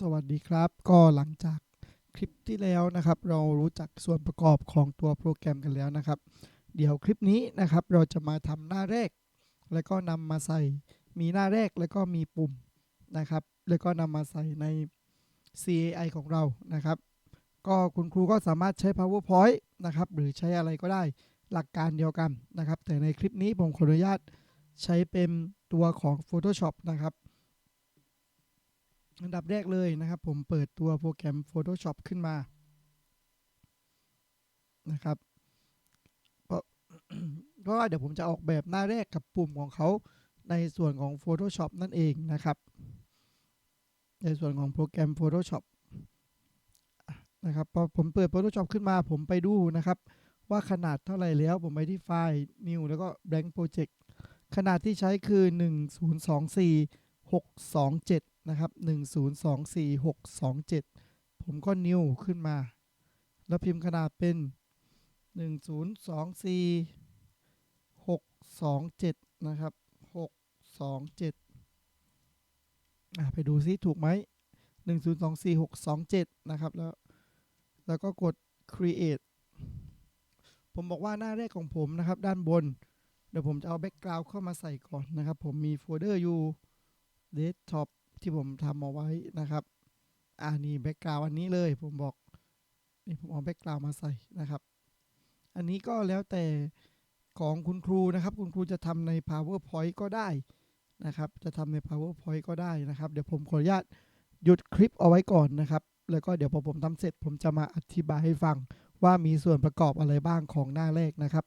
สวัสดีครับ ก็หลังจากคลิปที่แล้วนะครับ เรารู้จักส่วนประกอบของตัวโปรแกรมกันแล้วนะครับ เดี๋ยวคลิปนี้นะครับ เราจะมาทำหน้าแรก แล้วก็นำมาใส่มีหน้าแรกแล้วก็มีปุ่มนะครับ แล้วก็นำมาใส่ใน CAI ของเรานะครับ ก็คุณครูก็สามารถใช้ PowerPoint นะครับ หรือใช้อะไรก็ได้หลักการเดียวกันนะครับ แต่ในคลิปนี้ผมขออนุญาตใช้เป็นตัวของ Photoshop นะครับ อันดับแรกเลยนะครับ ผมเปิดตัวโปรแกรม Photoshop ขึ้นมานะครับเพราะเพราะว่าเดี๋ยวผมจะออกแบบหน้าแรกกับปุ่มของเขาในส่วนของ Photoshop นั่นเองนะครับ ในส่วนของโปรแกรม Photoshop อะนะครับพอผมเปิด Photoshop ขึ้นมาผมไปดูนะครับ ว่าขนาดเท่าไหร่แล้วผมไปที่ไฟล์ New แล้วก็ Blank Project ขนาดที่ใช้คือ 1024 627 นะครับ 1024 627 ผมก็ New ขึ้นมา แล้วพิมพ์ขนาดเป็น 1024 627 นะครับ 627อะไปดูซิถูกไหม 1024 627 นะครับ แล้ว แล้วก็กด create ผมบอกว่าหน้าแรกของผมนะครับ ด้านบน เดี๋ยวผมจะเอาแบ็กกราวด์เข้ามาใส่ก่อนนะครับ ผมมีโฟลเดอร์อยู่ desktop ที่ผมทำเอาไว้นะครับ อ่านี่แบ็กกราวด์อันนี้เลยผมบอกนี่ผมเอาแบ็กกราวด์มาใส่นะครับ อันนี้ก็แล้วแต่ของคุณครูนะครับ คุณครูจะทำใน powerpoint ก็ได้นะครับ จะทำใน powerpoint ก็ได้นะครับ เดี๋ยวผมขออนุญาตหยุดคลิปเอาไว้ก่อนนะครับ แล้วก็เดี๋ยวพอผมทำเสร็จ ผมจะมาอธิบายให้ฟังว่ามีส่วนประกอบอะไรบ้างของหน้าแรกนะครับ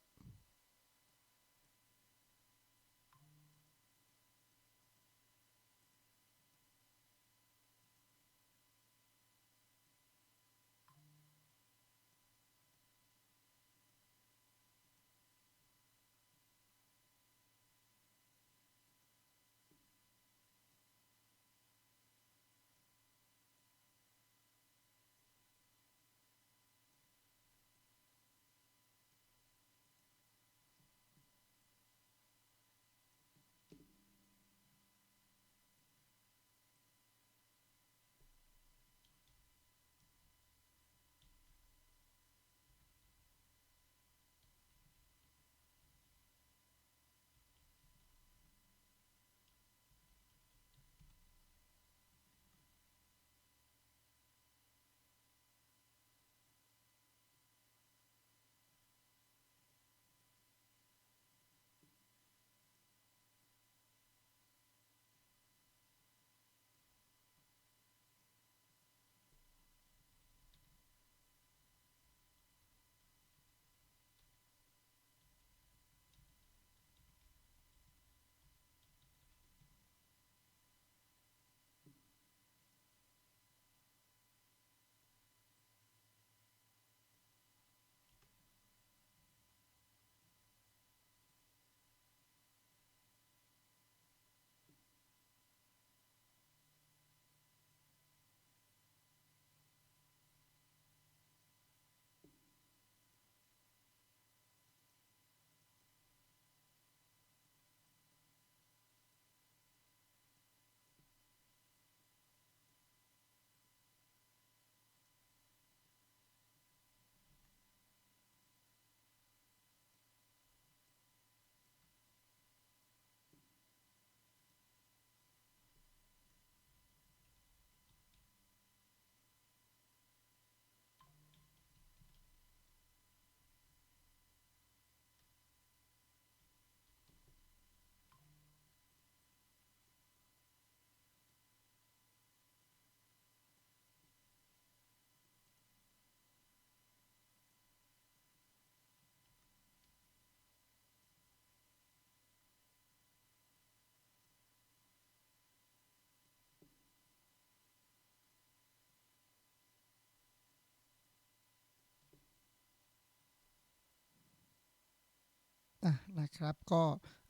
อะนะครับ ก็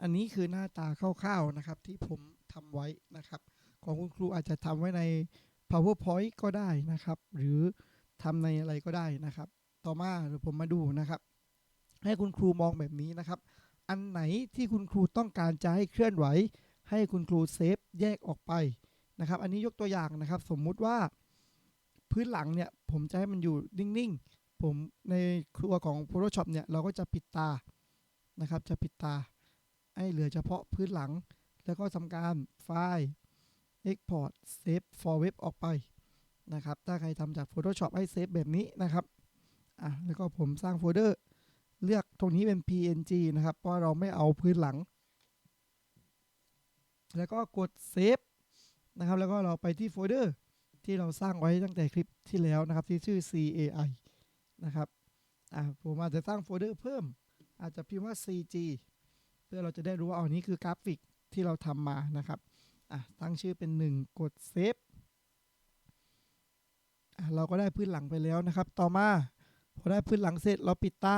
อันนี้คือหน้าตาคร่าวๆนะครับ ที่ผมทำไว้นะครับ ของคุณครูอาจจะทำไว้ใน powerpoint ก็ได้นะครับ หรือทำในอะไรก็ได้นะครับ ต่อมาเดี๋ยวผมมาดูนะครับ ให้คุณครูมองแบบนี้นะครับ อันไหนที่คุณครูต้องการจะให้เคลื่อนไหว ให้คุณครูเซฟแยกออกไปนะครับ อันนี้ยกตัวอย่างนะครับ สมมุติว่าพื้นหลังเนี่ยผมจะให้มันอยู่นิ่งๆ ผมในครัวของ Photoshop เนี่ยเราก็จะปิดตา นะครับ จะปิดตา ให้เหลือเฉพาะพื้นหลัง แล้วก็ทำการไฟล์ Export Save for Web ออกไปนะครับ ถ้าใครทำจาก Photoshop ให้เซฟแบบนี้นะครับอะแล้วก็ผมสร้างโฟลเดอร์เลือกตรงนี้เป็น PNG นะครับ เพราะเราไม่เอาพื้นหลัง แล้วก็กดเซฟนะครับ แล้วก็เราไปที่โฟลเดอร์ที่เราสร้างไว้ตั้งแต่คลิปที่แล้วนะครับ ที่ชื่อ CAI นะครับ อะผมอาจจะสร้างโฟลเดอร์เพิ่ม อาจจะพิมพ์ว่า CG เพื่อเราจะได้รู้ว่าอ๋อนี้คือกราฟิกที่เราทำมานะครับอะตั้งชื่อเป็น 1 กดเซฟเราก็ได้พื้นหลังไปแล้วนะครับ ต่อมาพอได้พื้นหลังเสร็จเราปิดตา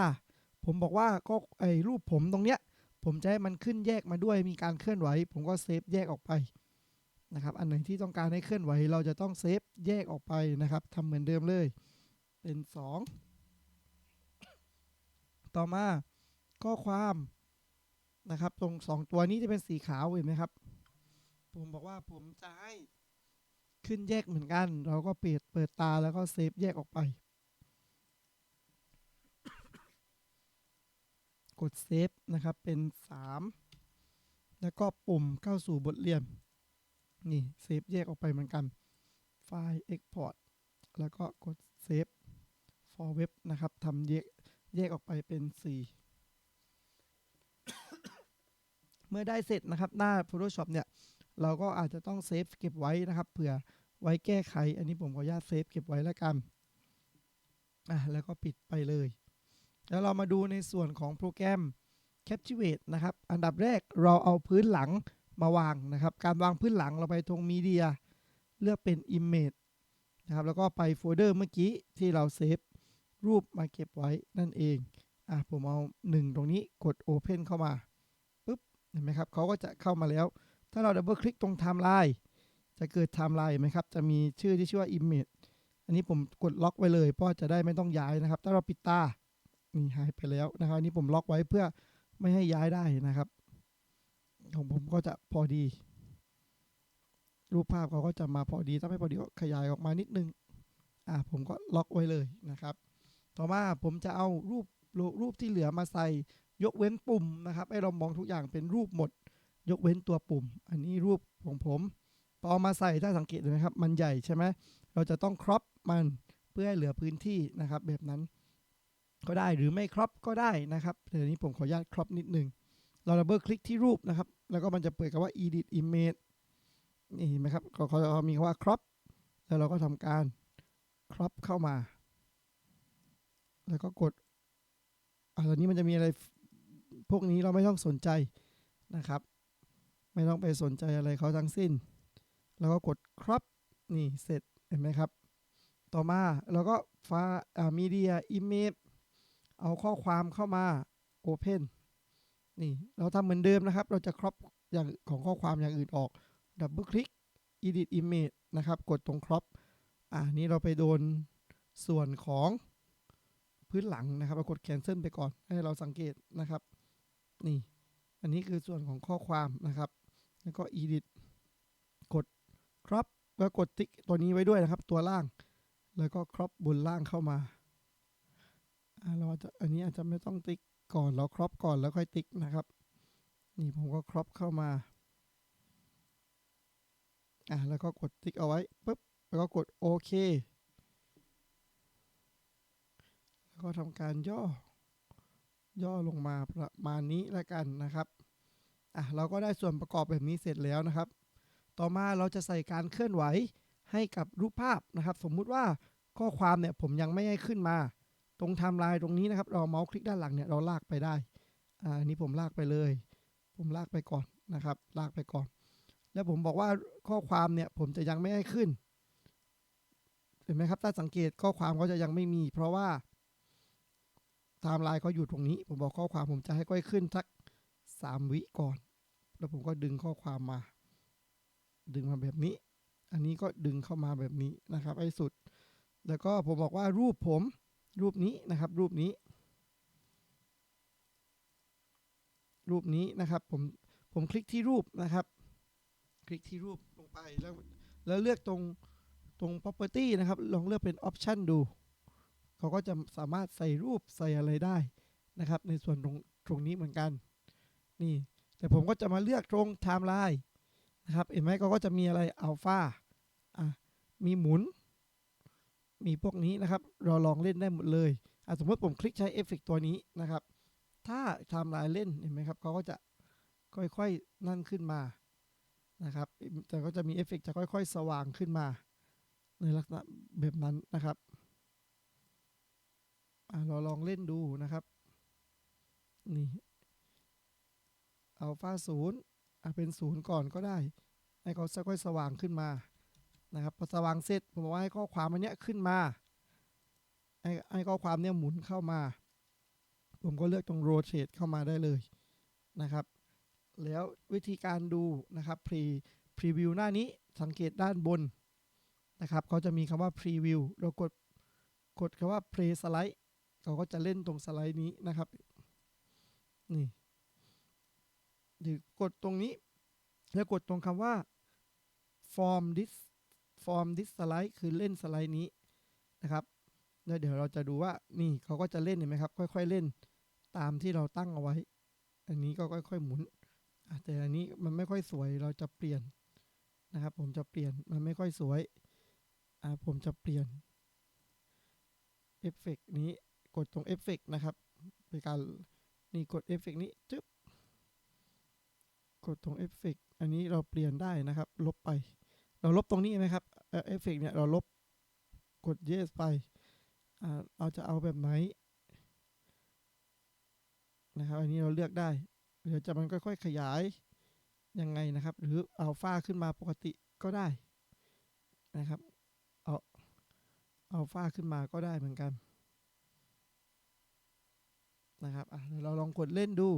ผมบอกว่าก็ไอรูปผมตรงเนี้ย ผมจะให้มันขึ้นแยกมาด้วยมีการเคลื่อนไหว ผมก็เซฟแยกออกไปนะครับ อันไหนที่ต้องการให้เคลื่อนไหว เราจะต้องเซฟแยกออกไปนะครับทำเหมือนเดิมเลย เป็น 2 ต่อมา ข้อความนะครับ ตรง2ตัวนี้จะเป็นสีขาวเห็นไหมครับ ผมบอกว่าผมจะให้ขึ้นแยกเหมือนกัน เราก็เปิดเปิดตาแล้วก็เซฟแยกออกไป กดเซฟนะครับเป็น 3 แล้วก็ปุ่มเข้าสู่บทเรียน นี่เซฟแยกออกไปเหมือนกัน ไฟล์ Export แล้วก็กดเซฟ for web นะครับทำแยกแยกออกไปเป็น 4 เมื่อได้เสร็จนะครับหน้า Photoshop เนี่ยเราก็อาจจะต้องเซฟเก็บไว้นะครับเผื่อไว้แก้ไข อันนี้ผมขออนุญาตเซฟเก็บไว้แล้วกันอะแล้วก็ปิดไปเลย แล้วเรามาดูในส่วนของโปรแกรม Captivate นะครับ อันดับแรกเราเอาพื้นหลังมาวางนะครับ การวางพื้นหลังเราไปตรงมีเดียเลือกเป็น Image นะครับ แล้วก็ไปโฟลเดอร์เมื่อกี้ที่เราเซฟรูปมาเก็บไว้นั่นเอง อะผมเอา 1 ตรงนี้กด Open เข้ามา เห็นไหมครับเขาก็จะเข้ามาแล้ว ถ้าเราดับเบิลคลิกตรงไทม์ไลน์จะเกิดไทม์ไลน์ไหมครับ จะมีชื่อที่ชื่อว่า Image อันนี้ผมกดล็อกไว้เลย เพราะจะได้ไม่ต้องย้ายนะครับ ถ้าเราปิดตา นี่หายไปแล้วนะครับอันนี้ผมล็อกไว้เพื่อไม่ให้ย้ายได้นะครับ ของผมก็จะพอดี รูปภาพเขาก็จะมาพอดี ถ้าไม่พอดีก็ขยายออกมานิดนึง อ่าผมก็ล็อกไว้เลยนะครับ ต่อมาผมจะเอารูปรูปที่เหลือมาใส่ ยกเว้นปุ่มนะครับให้เรามองทุกอย่างเป็นรูปหมด ยกเว้นตัวปุ่ม อันนี้รูปของผมพอมาใส่ถ้าสังเกตนะครับ มันใหญ่ใช่ไหมเราจะต้องครอปมันเพื่อให้เหลือพื้นที่นะครับ แบบนั้นก็ได้หรือไม่ครอปก็ได้นะครับเดี๋ยวนี้ผมขออนุญาตครอปนิดนึงเราดับเบิลคลิกที่รูปนะครับ แล้วก็มันจะเปิดกับว่า edit image นี่เห็นไหมครับเขาเขามีคำว่า crop แล้วเราก็ทำการ crop เข้ามา แล้วก็กดอ่าตอนนี้มันจะมีอะไร พวกนี้เราไม่ต้องสนใจนะครับ ไม่ต้องไปสนใจอะไรเขาทั้งสิ้น แล้วก็กด crop นี่เสร็จเห็นไหมครับ ต่อมาเราก็ฟ้าอ่า media image เอาข้อความเข้ามา open นี่เราทำเหมือนเดิมนะครับ เราจะครอปอย่างของข้อความอย่างอื่นออกดับเบิลคลิก edit image นะครับ กดตรงครอปอ่านี้เราไปโดนส่วนของพื้นหลังนะครับ เรากด cancel ไปก่อนให้เราสังเกตนะครับ นี่ อันนี้คือส่วนของข้อความนะครับ แล้วก็ edit กด crop แล้วกดติ๊กตัวนี้ไว้ด้วยนะครับ ตัวล่าง แล้วก็ crop บนล่างเข้ามาอ่าเราจะอันนี้อาจจะไม่ต้องติ๊กก่อนเราครอปก่อนแล้วค่อยติ๊กนะครับ นี่ผมก็ครอปเข้ามาอะแล้วก็กดติ๊กเอาไว้ปุ๊บแล้วก็กดโอเค แล้วก็ทำการย่อ ย่อลงมาประมาณนี้แล้วกันนะครับอะเราก็ได้ส่วนประกอบแบบนี้เสร็จแล้วนะครับ ต่อมาเราจะใส่การเคลื่อนไหวให้กับรูปภาพนะครับ สมมุติว่าข้อความเนี่ยผมยังไม่ให้ขึ้นมา ตรงไทม์ไลน์ตรงนี้นะครับ เราเมาส์คลิกด้านหลังเนี่ยเราลากไปได้อ่านนี้ผมลากไปเลย ผมลากไปก่อนนะครับ ลากไปก่อน แล้วผมบอกว่าข้อความเนี่ยผมจะยังไม่ให้ขึ้นเห็นไหมครับถ้าสังเกตข้อความก็จะยังไม่มี เพราะว่า ไทม์ไลน์เขาอยู่ตรงนี้ ผมบอกข้อความผมจะให้ก้อยขึ้นสักสามวิก่อน แล้วผมก็ดึงข้อความมา ดึงมาแบบนี้ อันนี้ก็ดึงเข้ามาแบบนี้นะครับไอ้สุด แล้วก็ผมบอกว่ารูปผม รูปนี้นะครับ รูปนี้ รูปนี้นะครับ ผมผมคลิกที่รูปนะครับ คลิกที่รูปลงไปแล้วแล้วเลือกตรงตรง property นะครับ ลองเลือกเป็น option ดู เขาก็จะสามารถใส่รูปใส่อะไรได้นะครับ ในส่วนตรงตรงนี้เหมือนกัน นี่ แต่ผมก็จะมาเลือกตรง timeline นะครับ เห็นไหมเขาก็จะมีอะไร alpha อะมีหมุน มีพวกนี้นะครับ เราลองเล่นได้หมดเลยอะสมมติผมคลิกใช้เอฟเฟกตัวนี้นะครับ ถ้าไทม์ไลน์เล่นเห็นไหมครับเขาก็จะค่อยๆนั่นขึ้นมานะครับแต่ก็จะมีเอฟเฟกจะค่อย ๆ สว่างขึ้นมา ในลักษณะแบบนั้นนะครับ เราลองเล่นดูนะครับ นี่อัลฟาศูนย์อะเป็นศูนย์ก่อนก็ได้ ให้เขาค่อยสว่างขึ้นมา นะครับ พอสว่างเสร็จ ผมบอกว่าให้ข้อความอันเนี้ยขึ้นมา ให้ให้ข้อความเนี้ยหมุนเข้ามา ผมก็เลือกตรง rotate เข้ามาได้เลยนะครับ แล้ววิธีการดูนะครับ pre preview หน้านี้สังเกตด้านบนนะครับเขาจะมีคำว่า preview เรากดกดคำว่า play slide เขาก็จะเล่นตรงสไลด์นี้นะครับ นี่หรือกดตรงนี้ แล้วกดตรงคำว่า form this form this slide คือเล่นสไลด์นี้นะครับแล้วเดี๋ยวเราจะดูว่านี่เขาก็จะเล่นเห็นไหมครับ ค่อย ๆ เล่นตามที่เราตั้งเอาไว้ อันนี้ก็ค่อยๆหมุนแต่อันนี้มันไม่ค่อยสวยเราจะเปลี่ยนนะครับ ผมจะเปลี่ยนมันไม่ค่อยสวยอะผมจะเปลี่ยนเอฟเฟกนี้ กดตรงเอฟเฟกนะครับเป็นการนี่กดเอฟเฟกนี้จึ๊บกดตรงเอฟเฟกอันนี้เราเปลี่ยนได้นะครับ ลบไป เราลบตรงนี้ไหมครับเอฟเฟกเนี่ยเราลบกด yes ไปอ่าเราจะเอาแบบไหนนะครับ อันนี้เราเลือกได้เดี๋ยวจะมันค่อยๆขยายยังไงนะครับ หรืออัลฟาขึ้นมาปกติก็ได้นะครับ เอาอัลฟาขึ้นมาก็ได้เหมือนกัน นะครับอะเราลองกดเล่นดู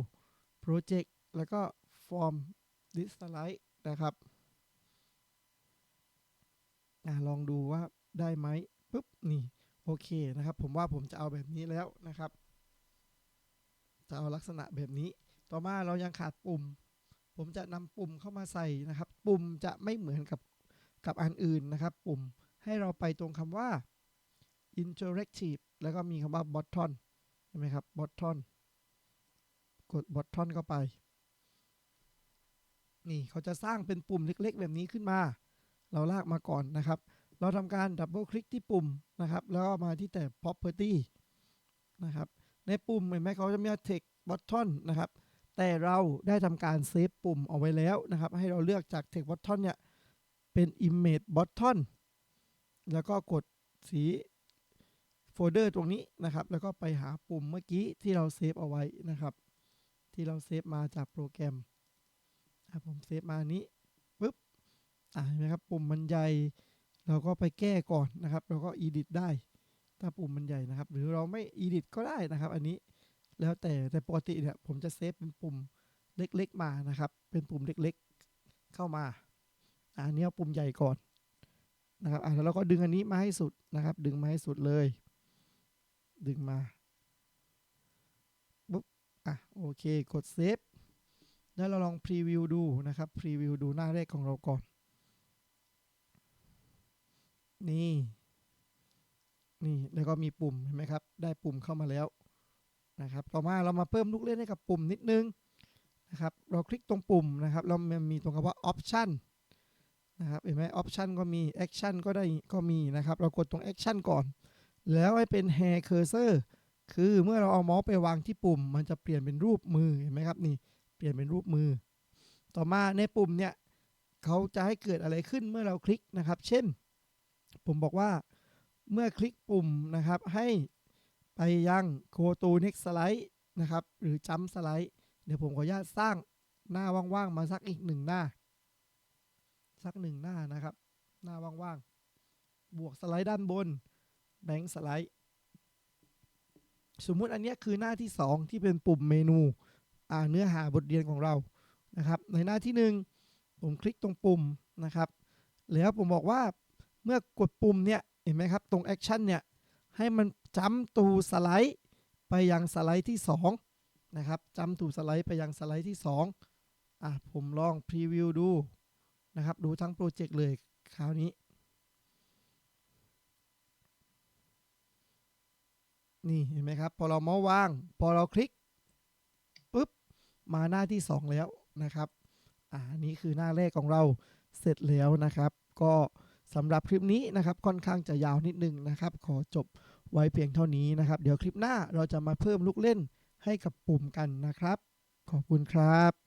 Project แล้วก็ Form This Slide นะครับอะลองดูว่าได้ไหมปุ๊บนี่โอเคนะครับ ผมว่าผมจะเอาแบบนี้แล้วนะครับ จะเอาลักษณะแบบนี้ ต่อมาเรายังขาดปุ่ม ผมจะนำปุ่มเข้ามาใส่นะครับ ปุ่มจะไม่เหมือนกับกับอันอื่นนะครับ ปุ่มให้เราไปตรงคำว่า interactive แล้วก็มีคำว่า button ห็นไหมครับ button กด button เข้าไป นี่เขาจะสร้างเป็นปุ่มเล็กๆ แบบนี้ขึ้นมา เราลากมาก่อนนะครับ เราทำการดับเบิลคลิกที่ปุ่มนะครับ แล้วก็มาที่แต่ property นะครับ ในปุ่มเห็นไหมเขาจะมี text button นะครับ แต่เราได้ทำการเซฟปุ่มเอาไว้แล้วนะครับ ให้เราเลือกจาก text button เนี่ย เป็น image button แล้วก็กดสี โฟลเดอร์ตรงนี้นะครับ แล้วก็ไปหาปุ่มเมื่อกี้ที่เราเซฟเอาไว้นะครับ ที่เราเซฟมาจากโปรแกรมผมเซฟมานี้ปุ๊บอะเห็นไหมครับปุ่มมันใหญ่เราก็ไปแก้ก่อนนะครับ เราก็ edit ได้ ถ้าปุ่มมันใหญ่นะครับ หรือเราไม่ edit ก็ได้นะครับ อันนี้แล้วแต่แต่ปกติเนี่ยผมจะเซฟเป็นปุ่มเล็กๆมานะครับ เป็นปุ่มเล็กๆเข้ามาอันนี้เอาปุ่มใหญ่ก่อนนะครับอะแล้วเราก็ดึงอันนี้มาให้สุดนะครับ ดึงมาให้สุดเลย ดึงมาปุ๊บอะโอเคกดเซฟแล้วเราลองพรีวิวดูนะครับพรีวิวดูหน้าแรกของเราก่อน นี่ นี่แล้วก็มีปุ่มเห็นไหมครับ ได้ปุ่มเข้ามาแล้วนะครับ ต่อมาเรามาเพิ่มลูกเล่นให้กับปุ่มนิดนึงนะครับ เราคลิกตรงปุ่มนะครับ เรามันมีตรงคำว่า option นะครับ เห็นไหม option ก็มี action ก็ได้ก็มีนะครับ เรากดตรง action ก่อน แล้วให้เป็น hair cursor คือเมื่อเราเอาเมาส์ไปวางที่ปุ่ม มันจะเปลี่ยนเป็นรูปมือเห็นไหมครับนี่เปลี่ยนเป็นรูปมือ ต่อมาในปุ่มเนี่ยเขาจะให้เกิดอะไรขึ้นเมื่อเราคลิกนะครับ เช่น ผมบอกว่าเมื่อคลิกปุ่มนะครับ ให้ไปยัง go to next slide นะครับหรือ jump slide เดี๋ยวผมขออนุญาตสร้างหน้าว่างๆมาสักอีกหนึ่งหน้า สักหนึ่งหน้านะครับ หน้าว่างๆบวกสไลด์ด้านบน แบงค์สไลด์สมมุติอันนี้คือหน้าที่ 2 ที่เป็นปุ่มเมนูอ่าเนื้อหาบทเรียนของเรานะครับ ในหน้าที่ 1 ผมคลิกตรงปุ่มนะครับ แล้วผมบอกว่าเมื่อกดปุ่มเนี่ยเห็นไหมครับ ตรงแอคชั่นเนี่ยให้มันจัมตูสไลด์ไปยังสไลด์ที่ 2 นะครับจัมตูสไลด์ไปยังสไลด์ที่ 2อะผมลองพรีวิวดูนะครับ ดูทั้งโปรเจกต์เลยคราวนี้ นี่เห็นไหมครับ พอเราเมาส์วาง พอเราคลิกปุ๊บมาหน้าที่ 2 แล้วนะครับอ่านี่คือหน้าแรกของเราเสร็จแล้วนะครับ ก็สำหรับคลิปนี้นะครับค่อนข้างจะยาวนิดนึงนะครับ ขอจบไว้เพียงเท่านี้นะครับ เดี๋ยวคลิปหน้าเราจะมาเพิ่มลูกเล่นให้กับปุ่มกันนะครับ ขอบคุณครับ